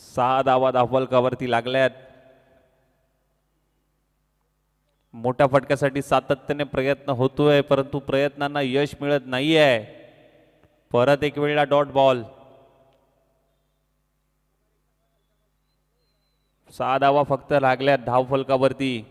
सहा धावा धावलकावरती लागल्यात. मोठ्या फटक्यासाठी सातत्याने प्रयत्न होतोय परंतु प्रयत्नांना यश मिळत नाहीये. परत एक वेळेला डॉट बॉल. सहा धावा फक्त लागल्यात धाव फलकावरती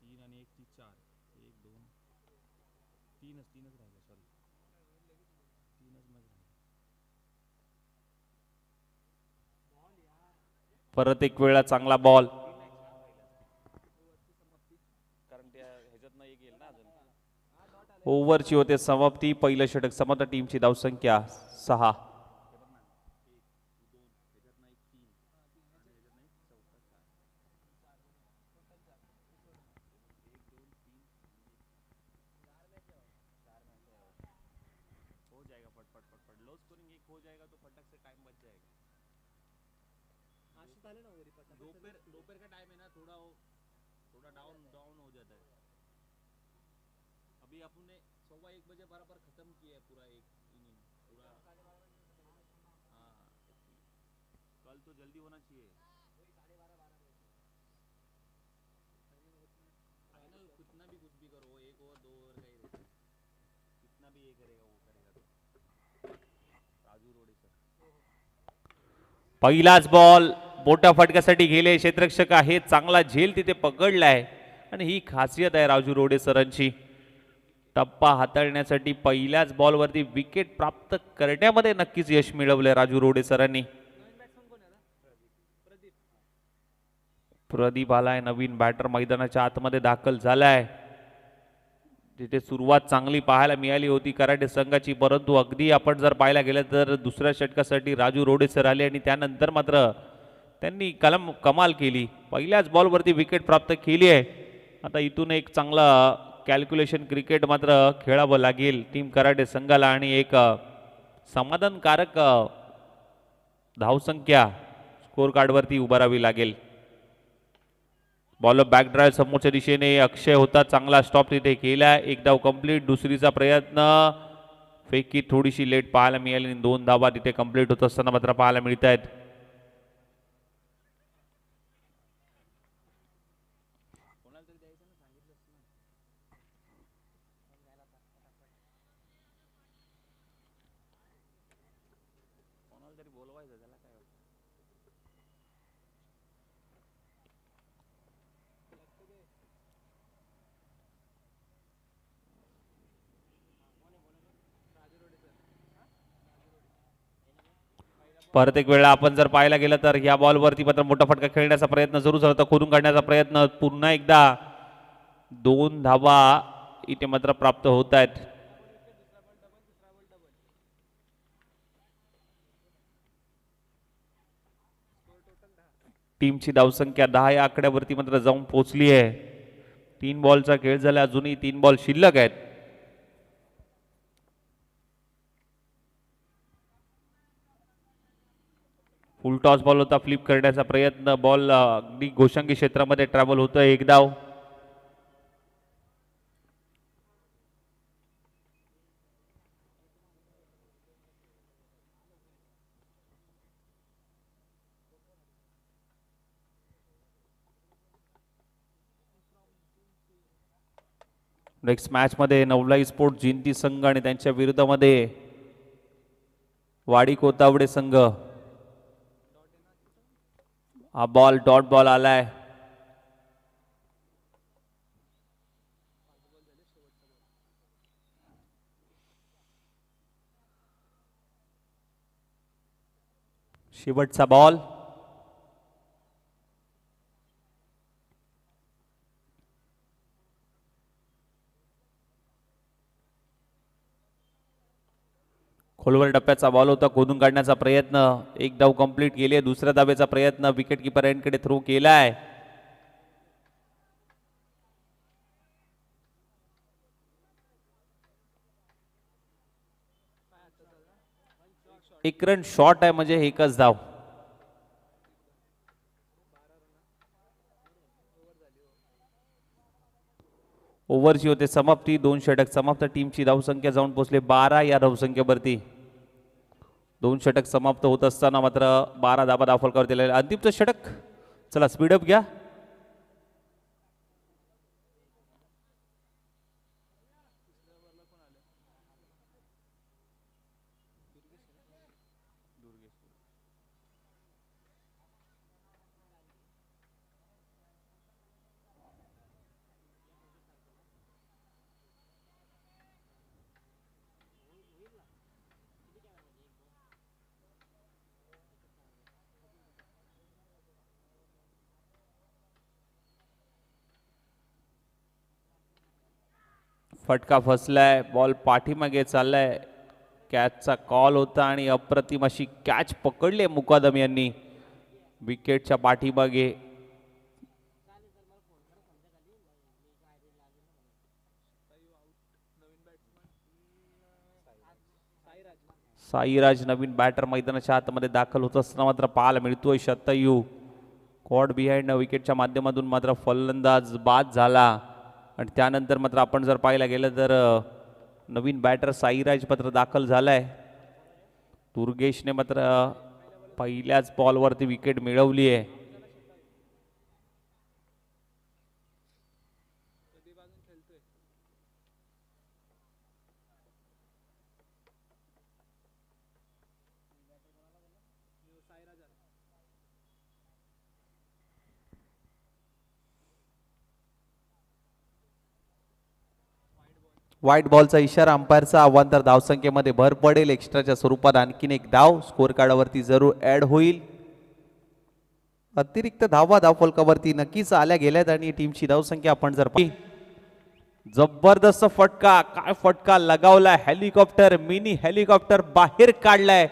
तीन आणि एक ती चार एक दोन तीनच तीनच राहिले सॉरी तीनच मॅच परत एक वेळा चांगला बॉल ओव्हरची होते समाप्ती. पहिलं षटक समता टीमची धावसंख्या सहा. दोपहर दोपहर का टाइम है ना, थोड़ा वो, थोड़ा डाउन डाउन हो जाता है। अभी एक बजे बराबर खत्म किया है पूरा एक इनिंग पूरा। हाँ कल तो जल्दी होना चाहिए। फाइनल कितना भी कुछ भी करो, एक ओवर दो ओवर का ही रहता है। कितना भी ये करेगा, वो करेगा तो। राजू रोडे सर। पहिलाच बॉल मोठ्या फटक्यासाठी गेले क्षेत्ररक्षक आहे चांगला झेल तिथे पकडला आहे आणि ही खासियत आहे राजू रोडे सरांची. टप्पा हाताळण्यासाठी पहिल्याच बॉलवरती विकेट प्राप्त करण्यामध्ये नक्कीच यश मिळवलंय राजू रोडे सरांनी. प्रदीप आलाय नवीन बॅटर मैदानाच्या आतमध्ये दाखल झालाय. तिथे सुरुवात चांगली पाहायला मिळाली होती कराटे संघाची परंतु अगदी आपण जर पाहायला गेलं तर दुसऱ्या षटकासाठी राजू रोडे सर आले आणि त्यानंतर मात्र त्यांनी कलम कमाल केली. पहिल्याच बॉलवरती विकेट प्राप्त केली आहे. आता इथून एक चांगला कॅल्क्युलेशन क्रिकेट मात्र खेळावं लागेल. टीम कराटे संघाला आणि एक समाधानकारक धावसंख्या स्कोर कार्डवरती उभारावी लागेल. बॉल बॅक ड्राईव्ह समोरच्या दिशेने अक्षय होता. चांगला स्टॉप तिथे केला. एक धाव कंप्लीट दुसरीचा प्रयत्न. फेकी थोडीशी लेट पाहायला मिळाली. आणि दोन धावा तिथे कंप्लीट होत असताना मात्र पाहायला मिळत आहेत परत एक वेळा आपण जर पाहायला गेलं तर या बॉलवरती मात्र मोठा फटका खेळण्याचा प्रयत्न जरूर झाला होता खोदून काढण्याचा प्रयत्न. पुन्हा एकदा दोन धावा इथे मात्र प्राप्त होत आहेत. टीमची धावसंख्या दहा या आकड्यावरती मात्र जाऊन पोहोचली आहे. तीन बॉलचा खेळ झाला अजूनही तीन बॉल शिल्लक आहेत. फुल टॉस बॉल होता फ्लिप करण्याचा प्रयत्न. बॉल अगदी घोषंगी क्षेत्रामध्ये ट्रॅव्हल होतं एक धाव नेक्स्ट मॅचमध्ये नवलाई स्पोर्ट जिंती संघ आणि त्यांच्या विरुद्धामध्ये वाडी कोतावडे संघ. हा बॉल डॉट बॉल आलाय शेवटचा बॉल खोलवर टप्प्याचा बॉल होता खोदून काढण्याचा प्रयत्न एक धाव कंप्लीट केली आहे दुसऱ्या धावेचा प्रयत्न विकेट किपर यांकडे थ्रू आहे. एक रन शॉर्ट आहे म्हणजे एकच धाव. ओव्हरची होते समाप्ती दोन षटक समाप्त. टीमची धावसंख्या जाऊन पोहोचले बारा या धावसंख्येवरती. दोन षटक समाप्त होत असताना मात्र बारा धाबा दाफलकावर दिलेले अंतिमचं षटक चला स्पीडअप घ्या. फटका फसलाय बॉल पाठीमागे चाललाय. कॅचचा कॉल होता आणि अप्रतिम अशी कॅच पकडली मुकादम यांनी. विकेटच्या पाठीमागे. साईराज नवीन बॅटर मैदानाच्या आतमध्ये दाखल होत असताना मात्र पाहायला मिळतोय शतयू. कॉड बिहाइंड विकेटच्या माध्यमातून मात्र फलंदाज बाद झाला. आणि त्यानंतर मात्र आपण जर पाहायला गेलं तर नवीन बॅटर साईराज मात्र दाखल झालाय. दुर्गेशने मात्र पहिल्याच बॉलवरती विकेट मिळवली आहे व्हाईट बॉलचा इशारा अंपायरचा आव्हान तर धावसंख्येमध्ये भर पडेल. एक्स्ट्राच्या स्वरूपात आणखीन एक धाव. स्कोर कार्डावरती जरूर ऍड होईल. अतिरिक्त धावा धावफलकावरती नक्कीच आल्या गेल्यात आणि टीमची धावसंख्या आपण जर जबरदस्त फटका. काय फटका लगावलाय? हेलिकॉप्टर मिनी हेलिकॉप्टर बाहेर काढलाय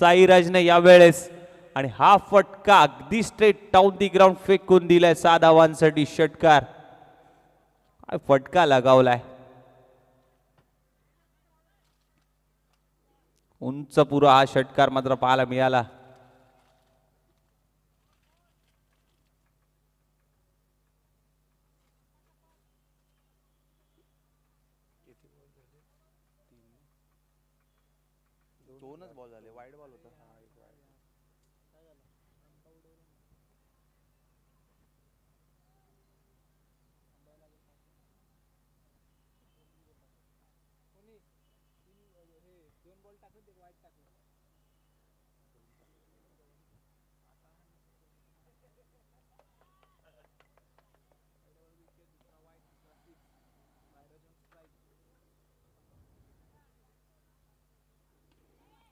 साईराजने यावेळेस. आणि हा फटका अगदी स्ट्रेट टाऊन दी ग्राउंड फेकून दिलाय सहा धावांसाठी षटकार. काय फटका लगावलाय? उंच पुरा हा षटकार मात्र पाहायला मिळाला. दोनच बॉल झाले वाईट बॉल होता.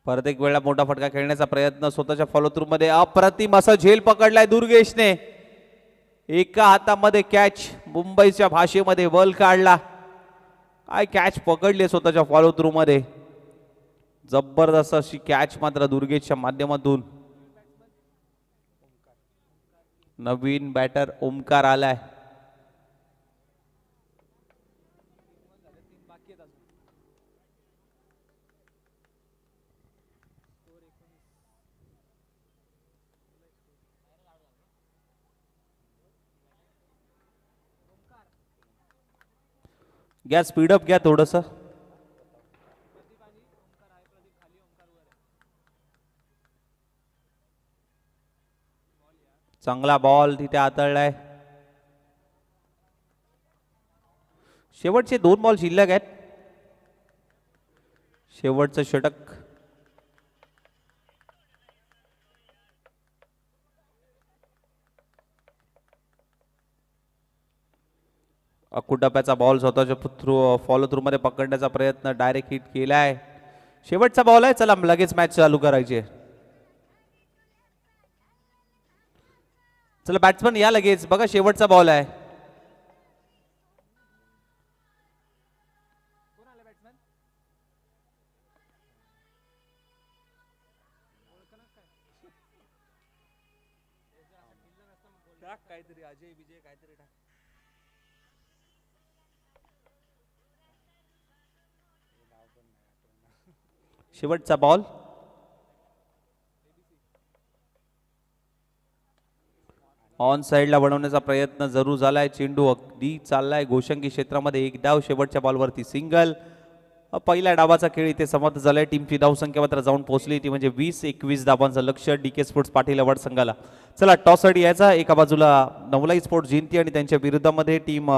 परत एक वेळा मोठा फटका खेळण्याचा प्रयत्न स्वतःच्या फॉलो थ्रू मध्ये. अप्रतिम असा झेल पकडलाय दुर्गेशने. एका हातामध्ये कॅच मुंबईच्या भाषेमध्ये बल काढला. काय कॅच पकडली स्वतःच्या फॉलो थ्रू मध्ये. जबरदस्त अशी कॅच मात्र दुर्गेशच्या माध्यमातून. नवीन बॅटर ओमकार आलाय. घ्या स्पीडअप घ्या थोडस. चांगला बॉल तिथे आतळलाय. शेवटचे दोन बॉल शिल्लक आहेत. शेवटचं षटक. अकुटप्याचा बॉल स्वतःच्या थ्रू फॉलो थ्रूमध्ये पकडण्याचा प्रयत्न डायरेक्ट हिट केला आहे शेवटचा बॉल आहे चला लगेच मॅच चालू करायची चला बॅट्समन या लगेच बघा शेवटचा बॉल आहे. काहीतरी अजय विजय काहीतरी शेवटचा बॉल. ऑन साईडला बनवण्याचा प्रयत्न जरूर झालाय. चेंडू अगदी चाललाय. गोशंगी क्षेत्रामध्ये एक डाव शेवटच्या बॉलवरती सिंगल. पहिल्या डावाचा खेळ इथे समाप्त झालाय. टीमची धावसंख्या मात्र जाऊन पोहोचली ती म्हणजे वीस एकवीस धावांचं लक्ष D K sports Patil award संघाला. चला टॉससाठी यायचा. एका बाजूला नवलाई स्पोर्ट्स जिंती आणि त्यांच्या विरुद्धामध्ये टीम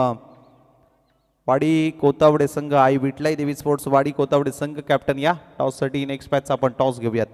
वाडी कोतावडे संघ आई विटलाई देवी स्पोर्ट्स वाडी कोतावडे संघ कॅप्टन या. टॉससाठी नेक्स्ट मॅचचा आपण टॉस घेऊयात.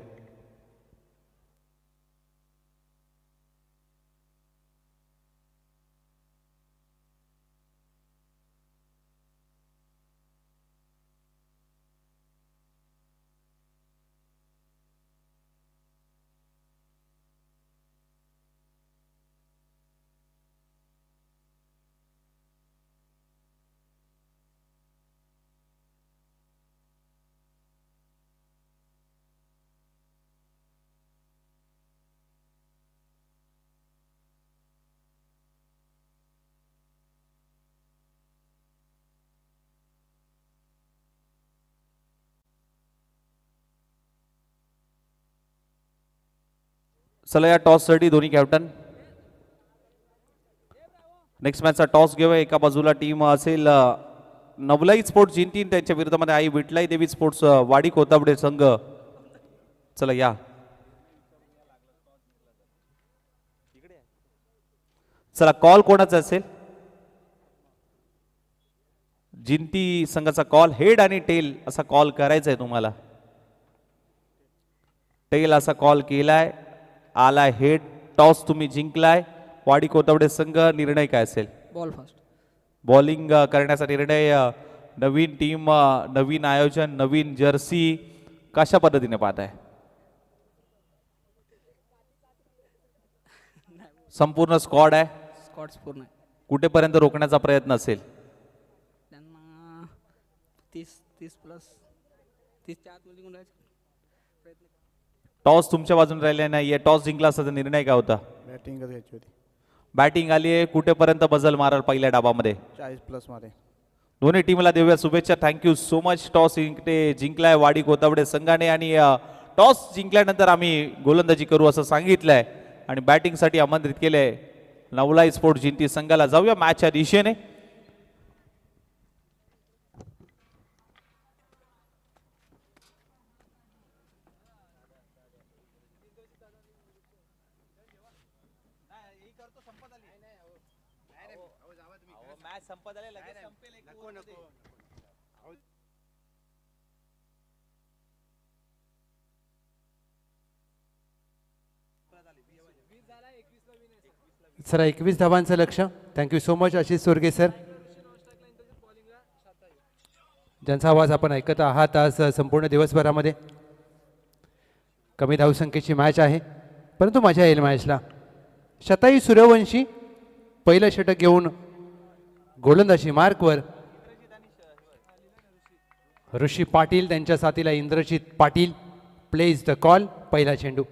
चला या टॉससाठी दोन्ही कॅप्टन नेक्स्ट मॅचचा टॉस घेऊया. एका बाजूला टीम असेल नवलाई स्पोर्ट्स जिंतीन. त्यांच्या विरोधामध्ये आई विटलाई देवी स्पोर्ट्स वाडी कोताबडे संघ. चला या. चला कॉल कोणाचा असेल? जिंती संघाचा कॉल हेड आणि टेल असा कॉल करायचा आहे तुम्हाला. टेल असा कॉल केलाय. आलाय हेड टॉस तुम्ही जिंकलाय. वाडी कोतावडे संघ निर्णय काय असेल? बॉल फास्ट बॉलिंग करण्याचा निर्णय नवीन टीम नवीन आयोजन नवीन जर्सी कशा पद्धतीने पाहत आहे संपूर्ण स्क्वॉड आहे? स्कॉट्स पूर्ण आहे. कुठेपर्यंत रोखण्याचा प्रयत्न असेल? त्यांना तीस तीस प्लस तीसच्या आतमध्ये प्रयत्न टॉस तुमच्या बाजूने राहिले नाहीये. टॉस जिंकला असता तर निर्णय काय होता? बॅटिंगच घ्यायची होती? बॅटिंग आली आहे कुठेपर्यंत बजल माराल पहिल्या डाबामध्ये? चाळीस प्लसमध्ये दोन्ही टीमला देऊया शुभेच्छा. Thank you so much toss जिंकते जिंकलाय वाडी कोतावडे संघाने आणि टॉस जिंकल्यानंतर आम्ही गोलंदाजी करू असं सांगितलंय. आणि बॅटिंगसाठी आमंत्रित केलंय नवलाई स्पोर्ट जिंती संघाला. जाऊया मॅचच्या दिशेने. सर एकवीस धावांचं लक्ष. Thank you so much Ashish Sorge sir ज्यांचा आवाज आपण ऐकत आहात आज संपूर्ण दिवसभरामध्ये. कमी धावसंख्येची मॅच आहे. परंतु मजा येईल मॅचला शताई सूर्यवंशी पहिलं षटक घेऊन गोलंदाजी मार्कवर. ऋषी पाटील त्यांच्या साथीला Indrajit Patil plays the call पहिला चेंडू.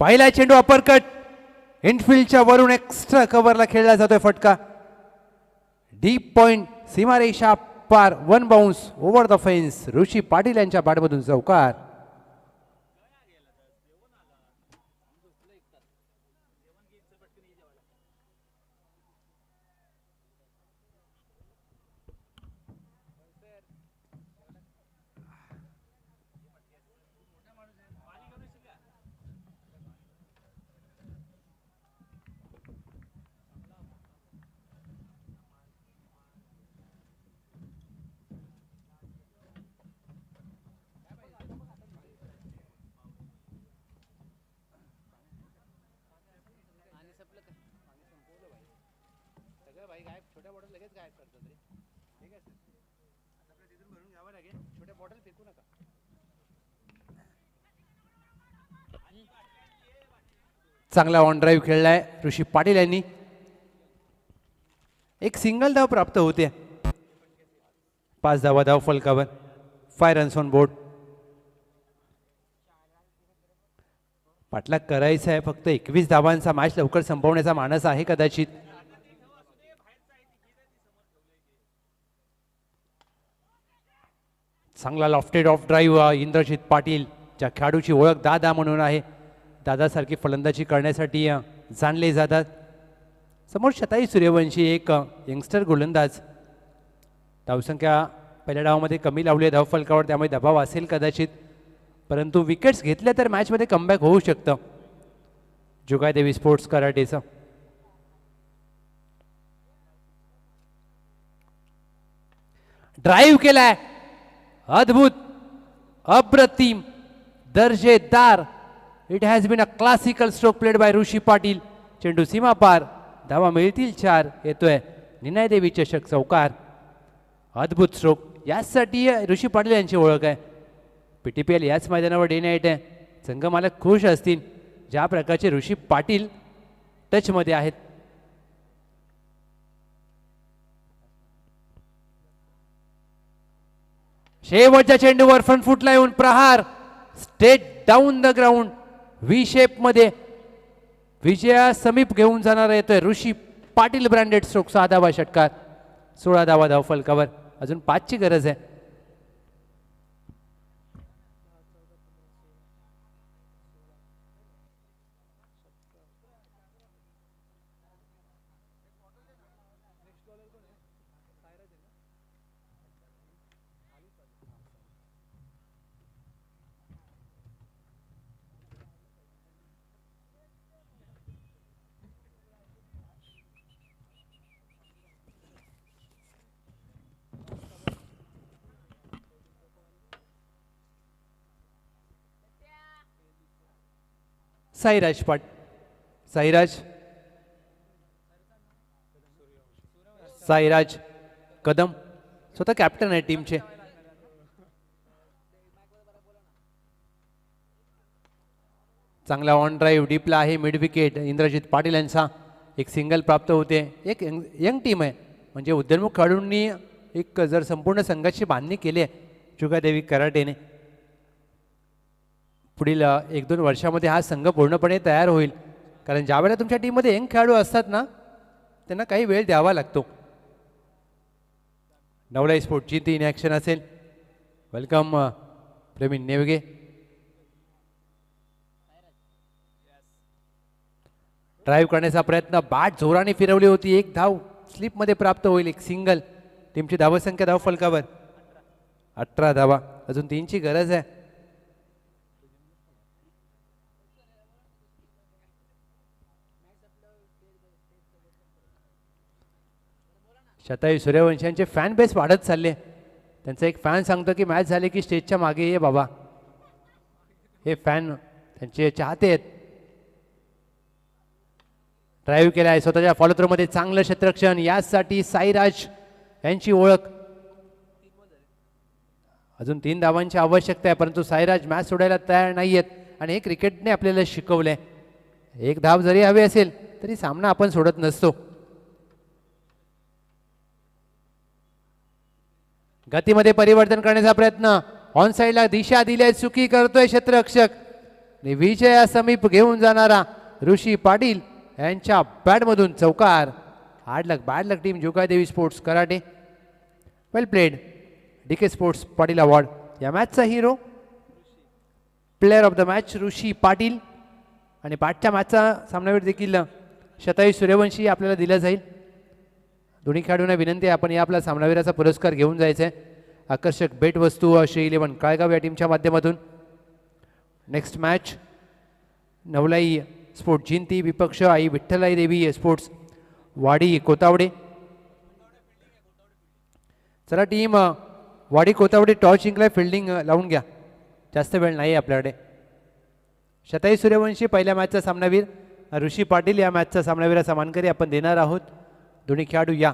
पहिला चेंडू अपरकट इनफिल्डच्या वरून एक्स्ट्रा कव्हरला खेळला जातोय फटका. डीप पॉइंट सीमारेषा पार one bounce over the fence Rishi Patil यांच्या बॅटमधून चौकार. चांगला ऑन ड्राईव्ह खेळलाय ऋषी पाटील यांनी. एक सिंगल धाव प्राप्त होते. पाच धावा धाव फलकावर. फाय रन्स ऑन बोर्ड पाटला करायचं आहे फक्त एकवीस धावांचा मॅच लवकर संपवण्याचा मानस आहे कदाचित. चांगला lofted off drive Indrajit Patil ज्या खेळाडूची ओळख दादा म्हणून आहे. दादासारखी फलंदाजी करण्यासाठी जाणले जातात. समोर शताई सूर्यवंशी एक यंगस्टर गोलंदाज. धावसंख्या पहिल्या डावामध्ये कमी लावली आहे धावफलकावर त्यामुळे दबाव असेल कदाचित. परंतु विकेट्स घेतल्या तर मॅचमध्ये कमबॅक होऊ शकतं. जुगादेवी स्पोर्ट्स कराटेचं. ड्राईव्ह केलाय. अद्भुत. अप्रतिम. दर्जेदार. It has been a classical stroke played by Rishi Patil चेंडू सीमा पार धावा मिळतील चार येतोय निनाय देवी चषक चौकार अद्भुत स्ट्रोक याचसाठी ऋषी पाटील यांची ओळख आहे पी टी पी एल याच मैदानावर डे नाईट आहे संघ मालक खुश असतील ज्या प्रकारचे ऋषी पाटील टचमध्ये आहेत शेवटच्या चेंडूवर फ्रंट फुटला येऊन प्रहार straight down the ground V शेपमध्ये विजया समीप घेऊन जाणारा येतोय ऋषी पाटील ब्रँडेड स्ट्रोक सहा धावा षटकार सोळा धावा धाव फलकावर अजून पाचची गरज आहे. साईराज पाट साईराज. साईराज कदम. स्वतः कॅप्टन आहे टीमचे चांगला ऑन ड्राईव्ह डीपला आहे मिड विकेट इंद्रजित पाटील यांचा एक सिंगल प्राप्त होते. एक यंग यंग टीम आहे. म्हणजे उद्योन्मुख खेळाडूंनी एक जर संपूर्ण संघाची बांधणी केली आहे जुगादेवी कराटेने. पुढील एक दोन वर्षामध्ये हा संघ पूर्णपणे तयार होईल. कारण ज्यावेळेला तुमच्या टीममध्ये यंग खेळाडू असतात ना त्यांना काही वेळ द्यावा लागतो. नवलाई स्पोर्टची इन ॲक्शन असेल. वेलकम प्रवीण नेवगे. ड्राईव्ह करण्याचा प्रयत्न बॅट जोराने फिरवली होती एक धाव स्लिपमध्ये प्राप्त होईल एक सिंगल टीमची धावसंख्या धाव फलकावर. अठरा धावा. अजून तीनची गरज आहे. शतायू सूर्यवंशांचे फॅन बेस वाढत चालले. त्यांचा एक फॅन सांगतो की मॅच झाली की स्टेजच्या मागे ये बाबा. हे फॅन त्यांचे चाहते आहेत. ड्राईव्ह केला आहे स्वतःच्या फॉलोथ्रोमध्ये चांगलं क्षेत्ररक्षण. यासाठी साईराज यांची ओळख. अजून तीन धावांची आवश्यकता आहे परंतु साईराज मॅच सोडायला तयार नाही आहेत आणि हे क्रिकेटने आपल्याला शिकवलंय. एक धाव जरी हवी असेल तरी सामना आपण सोडत नसतो. गतीमध्ये परिवर्तन करण्याचा प्रयत्न. ऑन साईडला दिशा दिल्या चुकी करतोय क्षेत्ररक्षक. आणि विजया समीप घेऊन जाणारा ऋषी पाटील यांच्या बॅटमधून चौकार. Hard luck team Jogadevi sports karate. Well played D K sports Patil award या मॅचचा hero player of the match Rishi Patil. आणि पाठच्या मॅचचा सामनावीर देखील शताई सूर्यवंशी आपल्याला दिला जाईल. दोन्ही खेळाडूंना विनंती आहे आपण या आपला सामनावीराचा पुरस्कार घेऊन जायचा आहे आकर्षक भेटवस्तू श्री इलेवन काळगाव या टीमच्या माध्यमातून. Next match Navlai sport Jinti विपक्ष आई विठ्ठलाई देवी स्पोर्ट्स वाडी कोतावडे. चला टीम वाडी कोतावडे टॉस जिंकलाय फिल्डिंग लावून घ्या. जास्त वेळ नाही आहे आपल्याकडे. शताई सूर्यवंशी पहिल्या मॅचचा सामनावीर ऋषी पाटील या मॅचचा सामनावीराचा मानकरी आपण देणार आहोत. दोन्ही खेळाडू या